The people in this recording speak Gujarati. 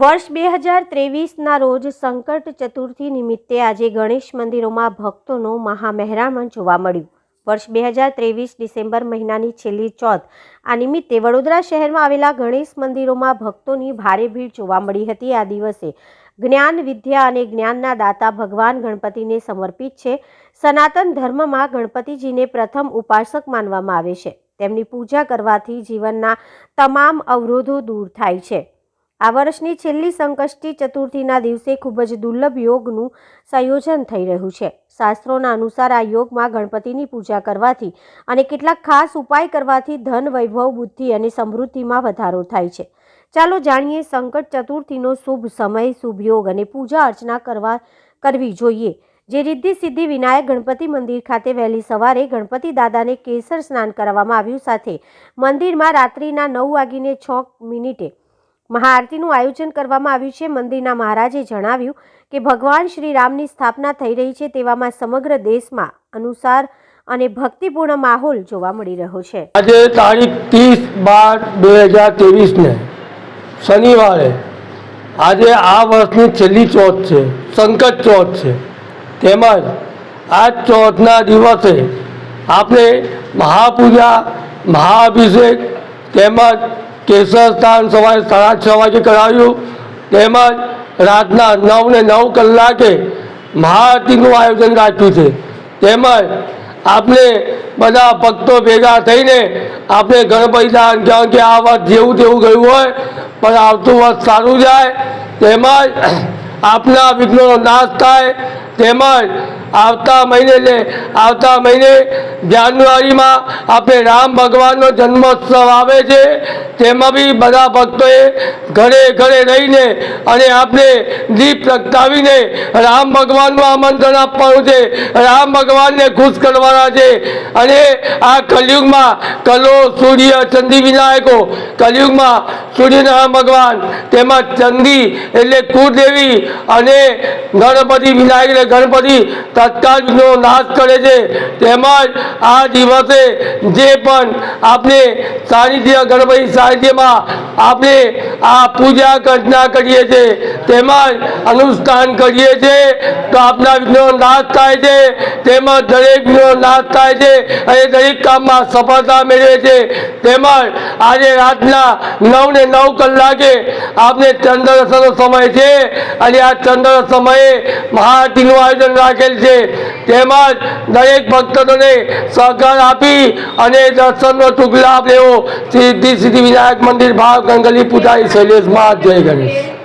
વર્ષ બે હજાર ત્રેવીસના રોજ સંકટ ચતુર્થી નિમિત્તે આજે ગણેશ મંદિરોમાં ભક્તોનો મહામહેરામણ જોવા મળ્યું. વર્ષ બે હજાર ત્રેવીસ ડિસેમ્બર મહિનાની છેલ્લી ચોથ, આ નિમિત્તે વડોદરા શહેરમાં આવેલા ગણેશ મંદિરોમાં ભક્તોની ભારે ભીડ જોવા મળી હતી. આ દિવસે જ્ઞાન, વિદ્યા અને જ્ઞાનના દાતા ભગવાન ગણપતિને સમર્પિત છે. સનાતન ધર્મમાં ગણપતિજીને પ્રથમ ઉપાસક માનવામાં આવે છે. તેમની પૂજા કરવાથી જીવનના તમામ અવરોધો દૂર થાય છે. આ વર્ષની છેલ્લી સંકષ્ટી ચતુર્થીના દિવસે ખૂબ જ દુર્લભ યોગનું સંયોજન થઈ રહ્યું છે. શાસ્ત્રોના અનુસાર આ યોગમાં ગણપતિની પૂજા કરવાથી અને કેટલાક ખાસ ઉપાય કરવાથી ધન, વૈભવ, બુદ્ધિ અને સમૃદ્ધિમાં વધારો થાય છે. ચાલો જાણીએ સંકટ ચતુર્થીનો શુભ સમય, શુભ યોગ અને પૂજા અર્ચના કરવા, કરવી જોઈએ. જે રિદ્ધિ સિદ્ધિ વિનાયક ગણપતિ મંદિર ખાતે વહેલી સવારે ગણપતિ દાદાને કેસર સ્નાન કરાવવામાં આવ્યું સાથે મંદિરમાં રાત્રિના નવ વાગીને છ મિનિટે મહાઆરતીનું આયોજન કરવામાં આવ્યું છે. મંદિરના મહારાજે જણાવ્યું કે ભગવાન શ્રી રામની સ્થાપના થઈ રહી છે તેવામાં સમગ્ર દેશમાં અનુસાર અને ભક્તિપૂર્ણ માહોલ જોવા મળી રહ્યો છે. આજે તારીખ ત્રીસ બાર બે હજાર ત્રેવીસને શનિવારે આજે આ વર્ષની છેલ્લી ચોથ છે, સંકટ ચોથ છે. તેમજ આ ચોથના દિવસે આપણે મહાપૂજા, મહાઅભિષેક તેમજ કેસર સ્થાન સવારે સાડા છ વાગે કરાવ્યું તેમજ રાતના નવ ને નવ કલાકે મહાઆરતીનું આયોજન રાખ્યું છે. તેમજ આપણે બધા ભક્તો ભેગા થઈને આપણે ગણપતિ દાન કારણ કે આ વર્ષ જેવું તેવું ગયું હોય, પણ આવતું વર્ષ સારું જાય. તેમજ આપના વિઘ્નોનો નાશ થાય તેમજ આવતા મહિને એટલે આવતા મહિને જાન્યુઆરીમાં આપણે રામ ભગવાનનો જન્મોત્સવ આવે છે. તેમાં બી બધા ભક્તોએ ઘરે ઘરે રહીને અને આપણે દીપ પ્રગટાવીને રામ ભગવાનનું આમંત્રણ આપવાનું છે. રામ ભગવાનને ખુશ કરવાના છે. અને આ કલયુગમાં કલો, સૂર્ય, ચંદી વિનાયકો, કલયુગમાં સૂર્યનારાયણ ભગવાન, તેમાં ચંદી એટલે કુળદેવી અને ગણપતિ વિનાયક ને ગણપતિ તત્કાલ વિઘ્નો નાશ કરે છે. તેમજ આ દિવસે જે પણ આપણે સાનિધ્ય, ગણપતિ સાનિધ્યમાં આપણે આ પૂજા અર્ચના કરીએ છીએ તેમજ અનુષ્ઠાન કરીએ છીએ તો આપના વિઘ્નો નાશ થાય છે, તેમજ દરેક વિઘ્નો નાશ થાય છે અને દરેક કામમાં સફળતા મેળવે છે. તેમજ આજે રાતના નવ ને નવ કલાકે આપને ચંદ્ર સમય છે અને આ ચંદ્ર સમયે મહાઆરતીનું આયોજન રાખેલ છે. તેમજ દરેક ભક્તોને સહકાર આપી અને દર્શનનો ટુક લાભ લેવો. સિદ્ધિ સિદ્ધિ વિનાયક મંદિર ભાવ ગંગલી પૂજારી શૈલેષ જય ગણેશ.